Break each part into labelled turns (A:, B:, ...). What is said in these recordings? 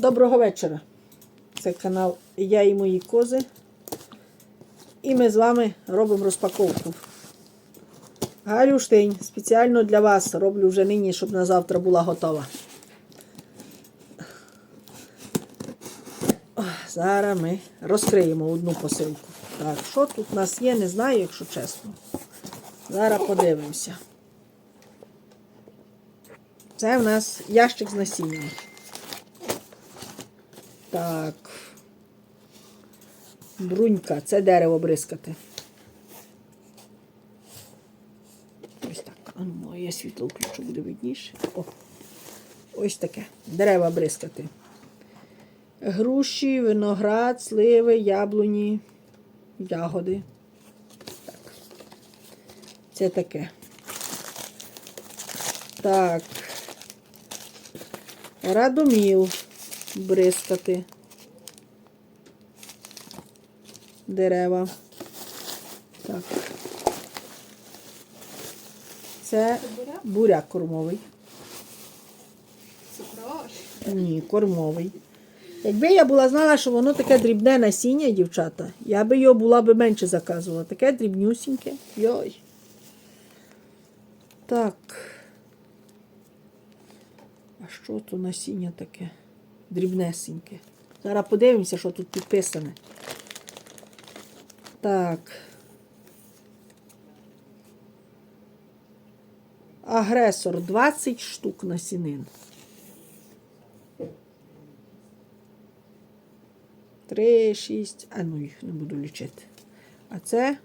A: Доброго вечора. Це канал Я і мої кози. І ми з вами робимо розпаковку. Галюштинь. Спеціально для вас роблю вже нині, щоб на завтра була готова. Зараз ми розкриємо одну посилку. Так, що тут у нас є, не знаю, якщо чесно. Зараз подивимося. Це в нас ящик з насінням. Так. Брунька, це дерево бризкати. Ось так. А ну, моє світло включу, буде видніше. О. Ось таке. Дерева бризкати. Груші, виноград, сливи, яблуні, ягоди. Так. Це таке. Так. Радоміл бризкати. Дерева. Так. Це буряк кормовий.
B: Цукрош.
A: Ні, кормовий. Якби я була знала, що воно таке дрібне насіння, дівчата, я би його була би менше заказувала. Таке дрібнюсіньке. Йой. Так. А що то насіння таке? Дрібнесеньке. Зараз подивимося, що тут підписане. Так. Агресор 20 штук насінин. Три, шість. А ну їх не буду лічити. А це.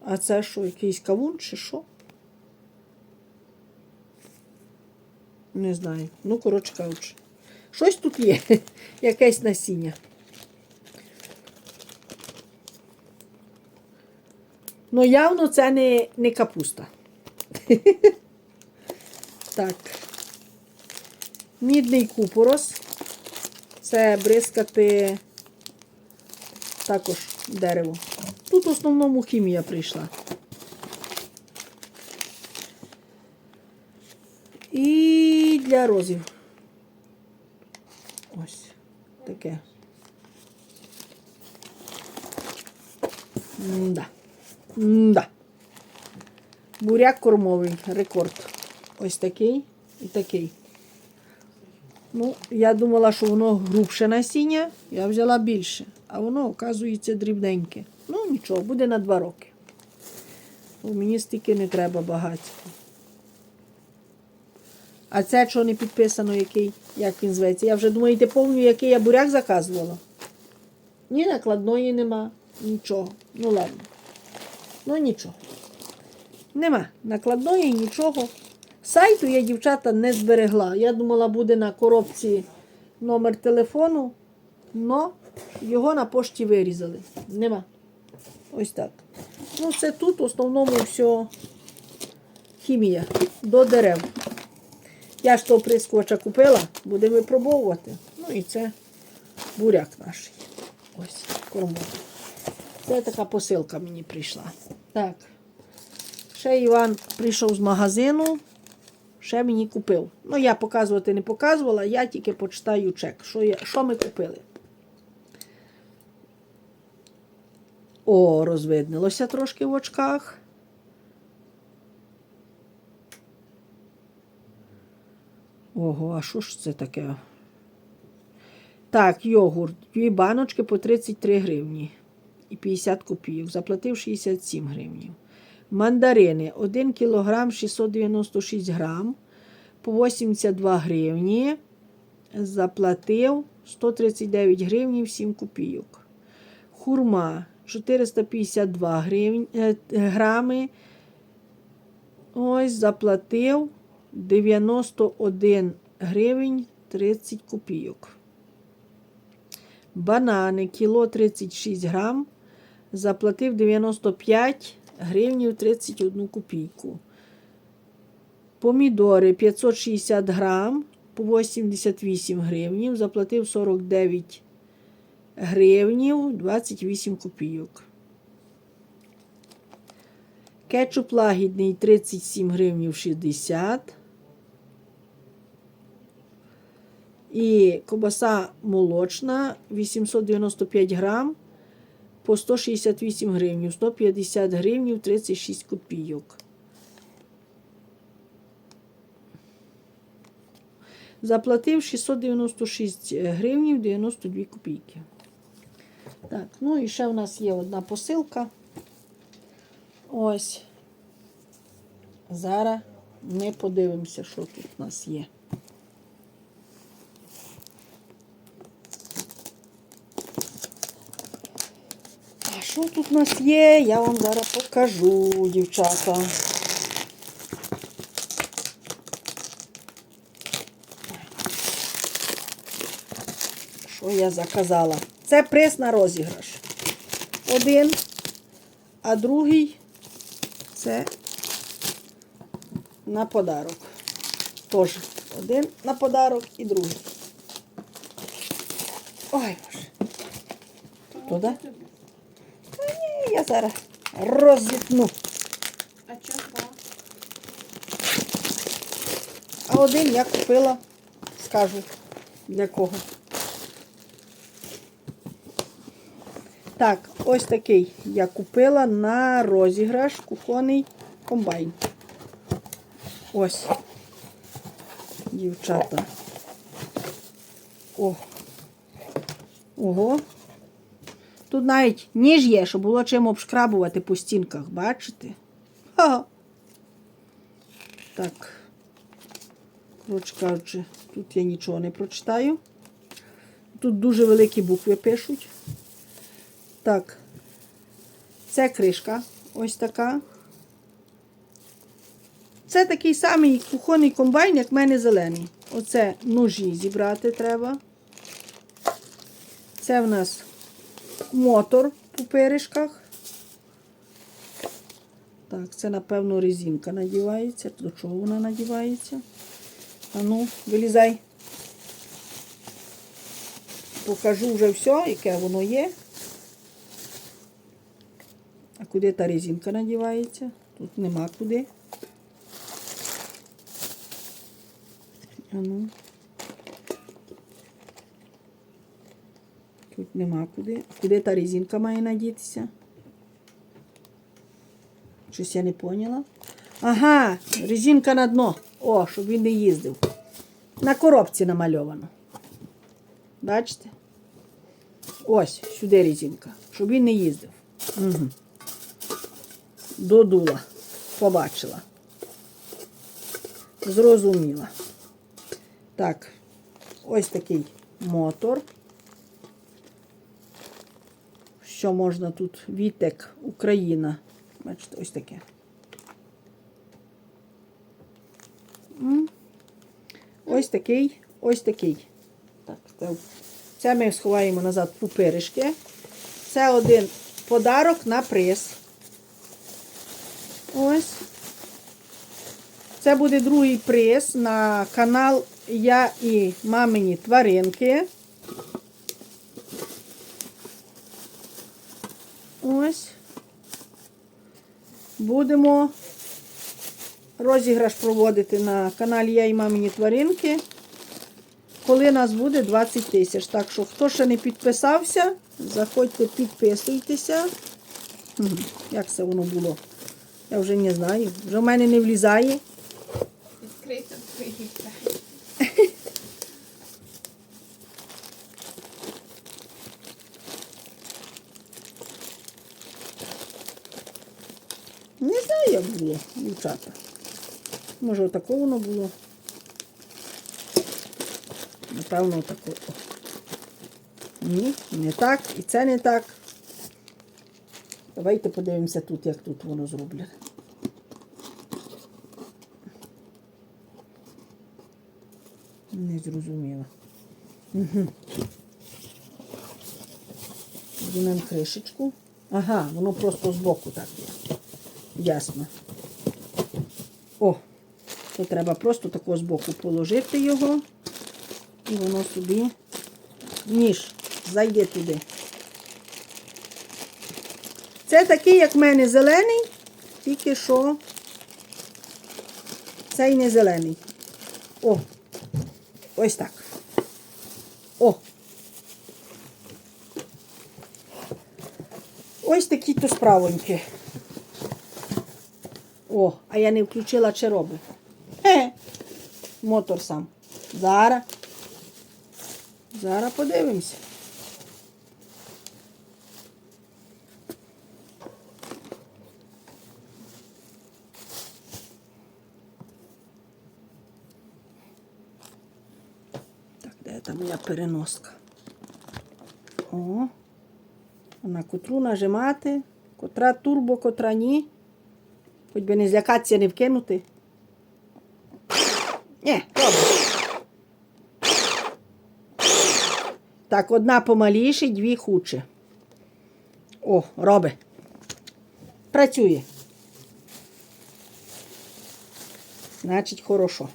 A: А це що, якийсь кавун чи що? Не знаю. Ну, коротше кажучи. Щось тут є. Якесь насіння. Ну, явно це не, не капуста. так. Мідний купорос. Це бризкати також дерево. Тут в основному хімія прийшла. І для розів. Ось таке. М-да. М-да. Буряк кормовий, рекорд. Ось такий і такий. Ну, я думала, що воно грубше насіння, я взяла більше, а воно, оказується, дрібненьке. Ну, нічого, буде на два роки. Бо мені стільки не треба багато. А це що не підписано, який, як він зветься. Я вже думаєте, повню, який я буряк заказувала. Ні накладної нема, нічого. Ну ладно. Ну нічого. Нема накладної, нічого. Сайту я, дівчата, не зберегла. Я думала, буде на коробці номер телефону, але його на пошті вирізали. Нема. Ось так. Ну, це тут в основному все хімія до дерев. Я ж того прискувача купила, будемо випробовувати. Ну і це буряк наш. Ось, кормовий. Це така посилка мені прийшла. Так. Ще Іван прийшов з магазину, ще мені купив. Ну, я показувати не показувала, я тільки почитаю чек, що, я, що ми купили. О, розвиднилося трошки в очках. Ого, а що ж це таке? Так, йогурт. Дві баночки по 33 гривні і 50 копійок. Заплатив 67 гривнів. Мандарини 1 кілограм 696 грам по 82 гривні. Заплатив 139 гривнів 7 копійок. Хурма 452 гривні, е, грами. Ось заплатив 91 гривень 30 копійок. Банани кіло 36 грам. Заплатив 95 гривнів 31 копійку. Помідори 560 грам по 88 гривнів. Заплатив 49 гривнів 28 копійок. Кетчуп лагідний 37 гривнів 60. І кобаса молочна 895 грам по 168 гривнів, 150 гривнів 36 копійок. Заплатив 696 гривнів 92 копійки. Так, ну і ще в нас є одна посилка. Ось. Зараз ми подивимося, що тут у нас є. А що тут у нас є? Я вам зараз покажу, дівчата. Що я заказала? Це приз на розіграш. Один, а другий це на подарок. Тож, один на подарок і другий. Ой, боже. Туди? Я зараз розітну.
B: А чого?
A: А один я купила, скажу, для кого. Так, ось такий я купила на розіграш кухонний комбайн. Ось. Дівчата. О. Ого. Тут навіть ніж є, щоб було чим обшкрабувати по стінках, бачите? Ха. Так. Коротше кажучи, тут я нічого не прочитаю. Тут дуже великі букви пишуть. Так, це кришка ось така. Це такий самий кухонний комбайн, як в мене зелений. Оце ножі зібрати треба. Це в нас мотор по перишках. Так, це, напевно, резинка надівається. До чого вона надівається? А ну, вилізай. Покажу вже все, яке воно є. А куди та резинка надівається? Тут нема куди. А ну. Нема куди. Куди та резинка має надітися? Щось я не поняла. Ага, резинка на дно. О, щоб він не їздив. На коробці намальовано. Бачите? Ось, сюди резинка. Щоб він не їздив. Угу. Додула. Побачила. Зрозуміла. Так, ось такий мотор. Що можна тут? Вітек, Україна. Бачите, ось таке. Ось такий, ось такий. Так, це- ми сховаємо назад пупиришки. Це один подарок на приз. Ось. Це буде другий приз на канал Я і мамині тваринки. Ось. Будемо розіграш проводити на каналі Я і мамині тваринки. Коли нас буде 20 тисяч. Так що, хто ще не підписався, заходьте, підписуйтеся. Як це воно було? Я вже не знаю. Вже в мене не влізає.
B: Відкрито приїхати.
A: Не знаю, як було, дівчата. Може, отако воно було. Напевно, отако. Ні, не так, і це не так. Давайте подивимося тут, як тут воно зроблено. Не зрозуміло. Угу. Візьмемо кришечку. Ага, воно просто збоку так є. Ясно. О, то треба просто тако збоку положити його. І воно собі ніж зайде туди. Це такий, як в мене, зелений, тільки що цей не зелений. О, ось так. О! Ось такі то справоньки. О, а я не включила чи робить. Мотор сам. Зараз. Зараз подивимося. Так, де там моя переноска? О. На котру нажимати, котра турбо, котра ні. Хоч би не злякатися, не вкинути. Ні, добре. Так, одна помаліше, дві худше. О, робить. Працює. Значить, хорошо.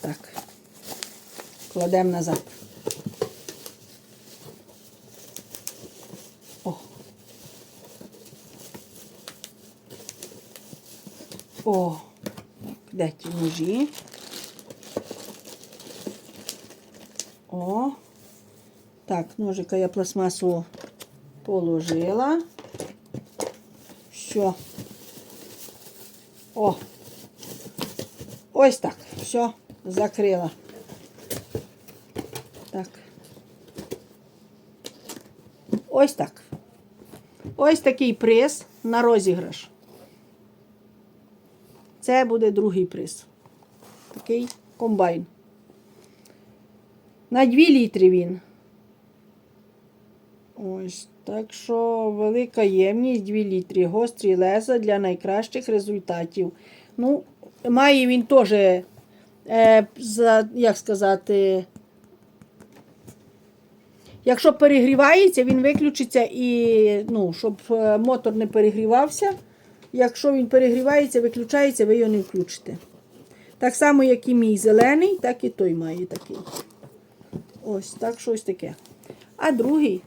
A: Так. Кладемо назад. О. О. Так, де ті? О. Так, ножика я пластмасу положила. Що? О. Ось так. Все, закрила. Так. Ось так. Ось такий приз на розіграш. Це буде другий приз. Такий комбайн. На 2 літри він. Ось. Так що велика ємність 2 літри. Гострі леза для найкращих результатів. Ну, має він теж, е, як сказати, Якщо перегрівається, він виключиться і, ну, щоб е, мотор не перегрівався. Якщо він перегрівається, виключається, ви його не включите. Так само, як і мій зелений, так і той має такий. Ось, так щось таке. А другий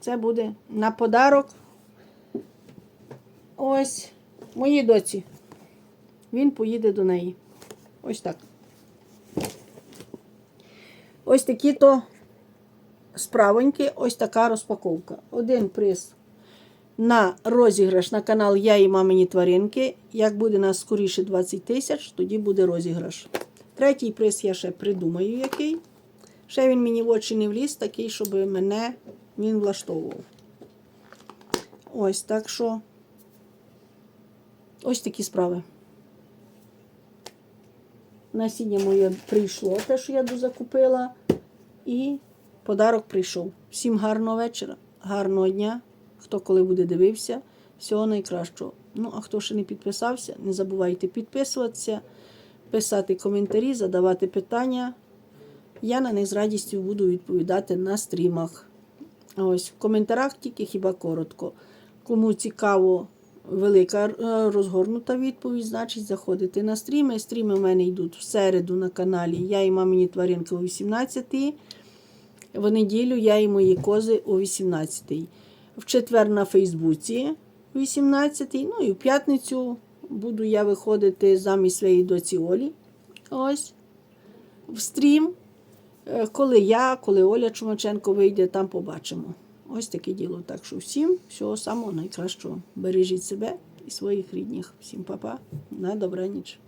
A: це буде на подарок. Ось моїй доці. Він поїде до неї. Ось так. Ось такі то справоньки, ось така розпаковка. Один приз на розіграш на канал Я і мамині тваринки. Як буде нас скоріше 20 тисяч, тоді буде розіграш. Третій приз я ще придумаю який. Ще він мені в очі не вліз, такий, щоб мене він влаштовував. Ось так що. Ось такі справи. Насіння моє прийшло, те, що я дозакупила. І подарок прийшов. Всім гарного вечора, гарного дня. Хто коли буде дивився, всього найкращого. Ну, а хто ще не підписався, не забувайте підписуватися, писати коментарі, задавати питання. Я на них з радістю буду відповідати на стрімах. Ось, в коментарях тільки хіба коротко. Кому цікаво велика е, розгорнута відповідь, значить заходите на стріми. Стріми в мене йдуть в середу на каналі Я і мамині тваринки о 18 В неділю я і мої кози о 18 В четвер на Фейсбуці о 18 Ну і в п'ятницю буду я виходити замість своєї доці Олі. Ось в стрім. Е, Коли я, коли Оля Чумаченко вийде, там побачимо. Ось таке діло. Так що всім всього самого найкращого. Бережіть себе і своїх рідних. Всім па-па. На добраніч.